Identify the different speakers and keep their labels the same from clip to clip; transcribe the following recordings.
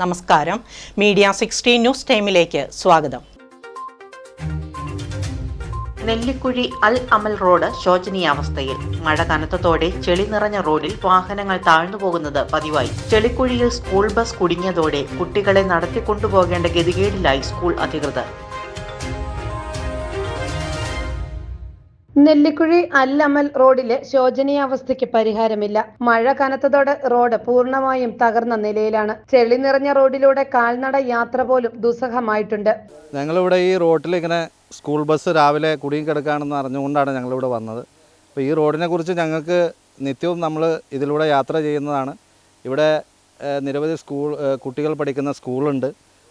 Speaker 1: നമസ്കാരം. Media sixteen news ടൈമിലേക്ക് സ്വാഗതം. നെല്ലിക്കുഴി അൽ അമൽ റോഡ് ശോചനീയാവസ്ഥയിൽ. മഴ കനത്തതോടെ ചെളി നിറഞ്ഞ റോഡിൽ വാഹനങ്ങൾ താഴ്ന്നു പോകുന്നത് പതിവായി. ചെളിക്കുഴിയിൽ സ്കൂൾ ബസ് കുടുങ്ങിയതോടെ കുട്ടികളെ നടത്തിക്കൊണ്ടുപോകേണ്ട ഗതികേടിലായി സ്കൂൾ അധികൃതർ.
Speaker 2: നെല്ലിക്കുഴി അല്ലമൽ റോഡിലെ ശോചനീയാവസ്ഥയ്ക്ക് പരിഹാരമില്ല. മഴ കനത്തതോടെ റോഡ് പൂർണമായും തകർന്ന നിലയിലാണ്. ചെളി നിറഞ്ഞ റോഡിലൂടെ കാൽനട യാത്ര പോലും ദുസ്സഹമായിട്ടുണ്ട്.
Speaker 3: ഞങ്ങളിവിടെ ഈ റോഡിൽ ഇങ്ങനെ സ്കൂൾ ബസ് രാവിലെ കുടിയും കിടക്കുകയാണെന്ന് അറിഞ്ഞുകൊണ്ടാണ് ഞങ്ങളിവിടെ വന്നത്. അപ്പോൾ ഈ റോഡിനെ കുറിച്ച് ഞങ്ങൾക്ക് നിത്യവും നമ്മൾ ഇതിലൂടെ യാത്ര ചെയ്യുന്നതാണ്. ഇവിടെ നിരവധി സ്കൂൾ കുട്ടികൾ പഠിക്കുന്ന സ്കൂളുണ്ട്.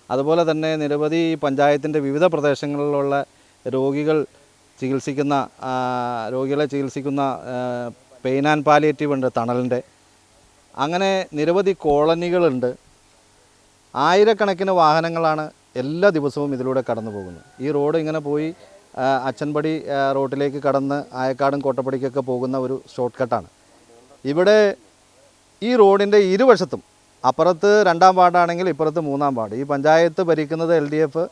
Speaker 3: അതുപോലെ തന്നെ നിരവധി പഞ്ചായത്തിന്റെ വിവിധ പ്രദേശങ്ങളിലുള്ള രോഗികൾ ചികിത്സിക്കുന്ന രോഗികളെ ചികിത്സിക്കുന്ന പെയിൻ ആൻഡ് പാലിയേറ്റീവ് ഉണ്ട് തണലിന്റെ. അങ്ങനെ നിരവധി കോളനികളുണ്ട്. ആയിരക്കണക്കിന് വാഹനങ്ങളാണ് എല്ലാ ദിവസവും ഇതിലൂടെ കടന്നു പോകുന്നത്. ഈ റോഡ് ഇങ്ങനെ പോയി അച്ചൻപടി റോഡിലേക്ക് കടന്ന് ആയക്കാടും കോട്ടപ്പടിക്കൊക്കെ പോകുന്ന ഒരു ഷോർട്ട് കട്ടാണ് ഇവിടെ ഈ റോഡിന്റെ ഇരുവശത്തും അപ്പുറത്ത് രണ്ടാം വാർഡാണെങ്കിൽ ഇപ്പുറത്ത് മൂന്നാം വാർഡ്. ഈ പഞ്ചായത്ത് ഭരിക്കുന്നത് എൽ ഡി എഫ്.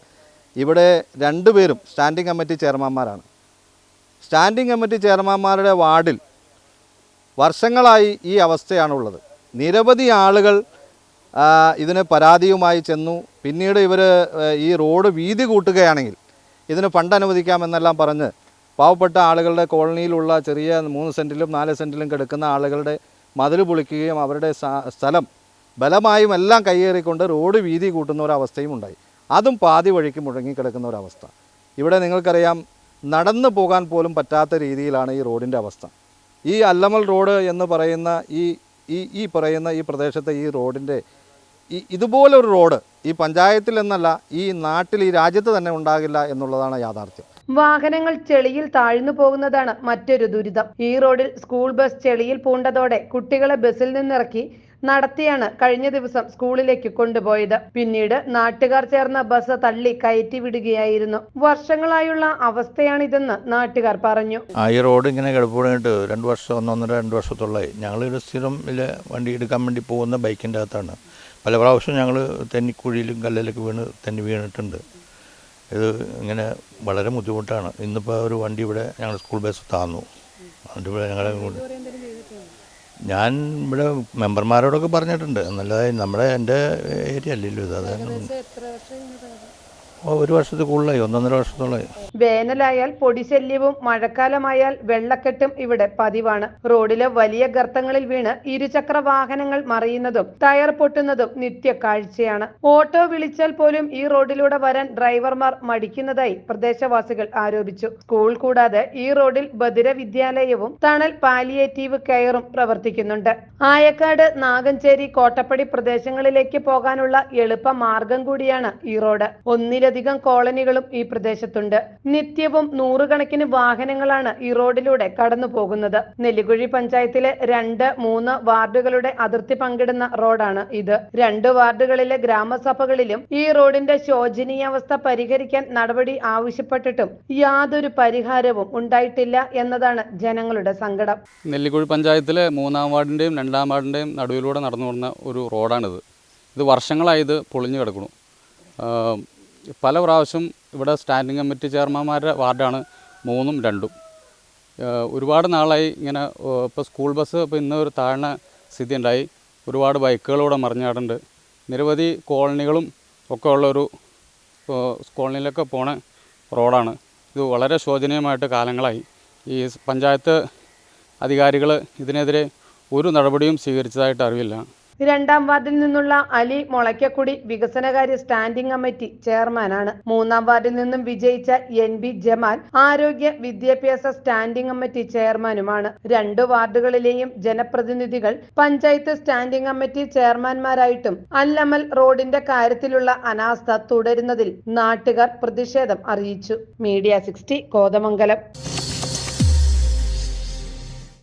Speaker 3: ഇവിടെ രണ്ടുപേരും സ്റ്റാൻഡിംഗ് കമ്മിറ്റി ചെയർമാന്മാരാണ് സ്റ്റാൻഡിംഗ് കമ്മിറ്റി ചെയർമാന്മാരുടെ വാർഡിൽ വർഷങ്ങളായി ഈ അവസ്ഥയാണുള്ളത്. നിരവധി ആളുകൾ ഇതിന് പരാതിയുമായി ചെന്നു. പിന്നീട് ഇവർ ഈ റോഡ് വീതി കൂട്ടുകയാണെങ്കിൽ ഇതിന് ഫണ്ട് അനുവദിക്കാമെന്നെല്ലാം പറഞ്ഞ് പാവപ്പെട്ട ആളുകളുടെ കോളനിയിലുള്ള ചെറിയ മൂന്ന് സെന്റിലും നാല് സെന്റിലും കിടക്കുന്ന ആളുകളുടെ മതിൽ പൊളിക്കുകയും അവരുടെ സ്ഥലം ബലമായും എല്ലാം കൈയേറിക്കൊണ്ട് റോഡ് വീതി കൂട്ടുന്ന ഒരവസ്ഥയും ഉണ്ടായി അതും പാതി വഴിക്ക് മുഴങ്ങിക്കിടക്കുന്ന ഒരവസ്ഥ. ഇവിടെ നിങ്ങൾക്കറിയാം നടന്നു പോകാൻ പോലും പറ്റാത്ത രീതിയിലാണ് ഈ റോഡിന്റെ അവസ്ഥ. ഈ അല്ലമൽ റോഡ് എന്ന് പറയുന്ന ഈ ഈ ഈ പറയുന്ന ഈ പ്രദേശത്തെ ഈ റോഡിന്റെ ഈ ഇതുപോലൊരു റോഡ് ഈ പഞ്ചായത്തിൽ എന്നല്ല ഈ നാട്ടിൽ ഈ രാജ്യത്ത് തന്നെ ഉണ്ടാകില്ല എന്നുള്ളതാണ് യാഥാർത്ഥ്യം.
Speaker 2: വാഹനങ്ങൾ ചെളിയിൽ താഴ്ന്നു പോകുന്നതാണ് മറ്റൊരു ദുരിതം. ഈ റോഡിൽ സ്കൂൾ ബസ് ചെളിയിൽ പൂണ്ടതോടെ കുട്ടികളെ ബസ്സിൽ നിന്നിറക്കി നടത്തിയാണ് കഴിഞ്ഞ ദിവസം സ്കൂളിലേക്ക് കൊണ്ടുപോയത്. പിന്നീട് നാട്ടുകാർ ചേർന്ന ബസ് തള്ളി കയറ്റി വിടുകയായിരുന്നു. വർഷങ്ങളായുള്ള അവസ്ഥയാണിതെന്ന് നാട്ടുകാർ പറഞ്ഞു.
Speaker 4: ഈ റോഡ് ഇങ്ങനെ കിടപ്പുണ്ടായിട്ട് രണ്ട് വർഷം ഒന്നൊന്നര രണ്ട് വർഷത്തോളമായി. ഞങ്ങൾ സ്ഥിരം വണ്ടി എടുക്കാൻ വേണ്ടി പോകുന്ന ബൈക്കിന്റെ അകത്താണ്. പല പ്രാവശ്യം ഞങ്ങൾ തെന്നിക്കുഴിയിലും കല്ലിലൊക്കെ വീണ് തെന്നി വീണിട്ടുണ്ട്. ഇത് ഇങ്ങനെ വളരെ ബുദ്ധിമുട്ടാണ്. ഇന്നിപ്പോൾ ഒരു വണ്ടി ഇവിടെ ഞങ്ങൾ സ്കൂൾ ബസ് താന്നു. അതിന്റെ ഞങ്ങളെ ഞാൻ ഇവിടെ മെമ്പർമാരോടൊക്കെ പറഞ്ഞിട്ടുണ്ട്. എന്നല്ലാതെ നമ്മുടെ എന്റെ ഏരിയ അല്ലല്ലോ ഇത്. അതാണ് ഒരു വർഷത്തിൽ കൂടുതലായി ഒന്നൊന്നര വർഷത്തോളമായി.
Speaker 2: വേനലായാൽ പൊടിശല്യവും മഴക്കാലമായാൽ വെള്ളക്കെട്ടും ഇവിടെ പതിവാണ്. റോഡിലെ വലിയ ഗർത്തങ്ങളിൽ വീണ് ഇരുചക്ര വാഹനങ്ങൾ മറിയുന്നതും ടയർ പൊട്ടുന്നതും നിത്യ കാഴ്ചയാണ്. ഓട്ടോ വിളിച്ചാൽ പോലും ഈ റോഡിലൂടെ വരാൻ ഡ്രൈവർമാർ മടിക്കുന്നതായി പ്രദേശവാസികൾ ആരോപിച്ചു. സ്കൂൾ കൂടാതെ ഈ റോഡിൽ ബദിര വിദ്യാലയവും തണൽ പാലിയേറ്റീവ് കെയറും പ്രവർത്തിക്കുന്നുണ്ട്. ആയക്കാട് നാഗഞ്ചേരി കോട്ടപ്പടി പ്രദേശങ്ങളിലേക്ക് പോകാനുള്ള എളുപ്പ മാർഗം കൂടിയാണ് ഈ റോഡ്. ഒന്നിലധികം കോളനികളും ഈ പ്രദേശത്തുണ്ട്. നിത്യവും നൂറുകണക്കിന് വാഹനങ്ങളാണ് ഈ റോഡിലൂടെ കടന്നു പോകുന്നത്. നെല്ലിക്കുഴി പഞ്ചായത്തിലെ രണ്ട് മൂന്ന് വാർഡുകളുടെ അതിർത്തി പങ്കിടുന്ന റോഡാണ് ഇത്. രണ്ട് വാർഡുകളിലെ ഗ്രാമസഭകളിലും ഈ റോഡിന്റെ ശോചനീയാവസ്ഥ പരിഹരിക്കാൻ നടപടി ആവശ്യപ്പെട്ടിട്ടും യാതൊരു പരിഹാരവും ഉണ്ടായിട്ടില്ല എന്നതാണ് ജനങ്ങളുടെ സങ്കടം.
Speaker 5: നെല്ലിക്കുഴി പഞ്ചായത്തിലെ മൂന്നാം വാർഡിന്റെയും രണ്ടാം വാർഡിന്റെയും നടുവിലൂടെ നടന്നു ഒരു റോഡാണിത്. ഇത് വർഷങ്ങളായി ഇത് പൊളിഞ്ഞു കിടക്കുന്നു. പല പ്രാവശ്യം ഇവിടെ സ്റ്റാൻഡിംഗ് കമ്മിറ്റി ചെയർമാന്മാരുടെ വാർഡാണ് മൂന്നും രണ്ടും. ഒരുപാട് നാളായി ഇങ്ങനെ ഇപ്പോൾ സ്കൂൾ ബസ് ഇപ്പോൾ ഇന്ന് ഒരു താഴ്ന്ന സ്ഥിതി ഉണ്ടായി ഒരുപാട് ബൈക്കുകളിവിടെ മറിഞ്ഞാടുണ്ട് നിരവധി കോളനികളും ഒക്കെ ഉള്ളൊരു കോളനിയിലൊക്കെ പോണ റോഡാണ്. ഇത് വളരെ ശോചനീയമായിട്ട് കാലങ്ങളായി. ഈ പഞ്ചായത്ത് അധികാരികൾ ഇതിനെതിരെ ഒരു നടപടിയും സ്വീകരിച്ചതായിട്ട് അറിവില്ല.
Speaker 2: രണ്ടാം വാർഡിൽ നിന്നുള്ള അലി മുളയ്ക്കക്കുടി വികസനകാര്യ സ്റ്റാൻഡിംഗ് കമ്മിറ്റി ചെയർമാനാണ്. മൂന്നാം വാർഡിൽ നിന്നും വിജയിച്ച എൻ ബി ജമാൽ ആരോഗ്യ വിദ്യാഭ്യാസ സ്റ്റാൻഡിംഗ് കമ്മിറ്റി ചെയർമാനുമാണ്. രണ്ട് വാർഡുകളിലെയും ജനപ്രതിനിധികൾ പഞ്ചായത്ത് സ്റ്റാൻഡിംഗ് കമ്മിറ്റി ചെയർമാൻമാരായിട്ടും അല്ലമൽ റോഡിന്റെ കാര്യത്തിലുള്ള അനാസ്ഥ തുടരുന്നതിൽ നാട്ടുകാർ പ്രതിഷേധം അറിയിച്ചു. Media sixty Kothamangalam.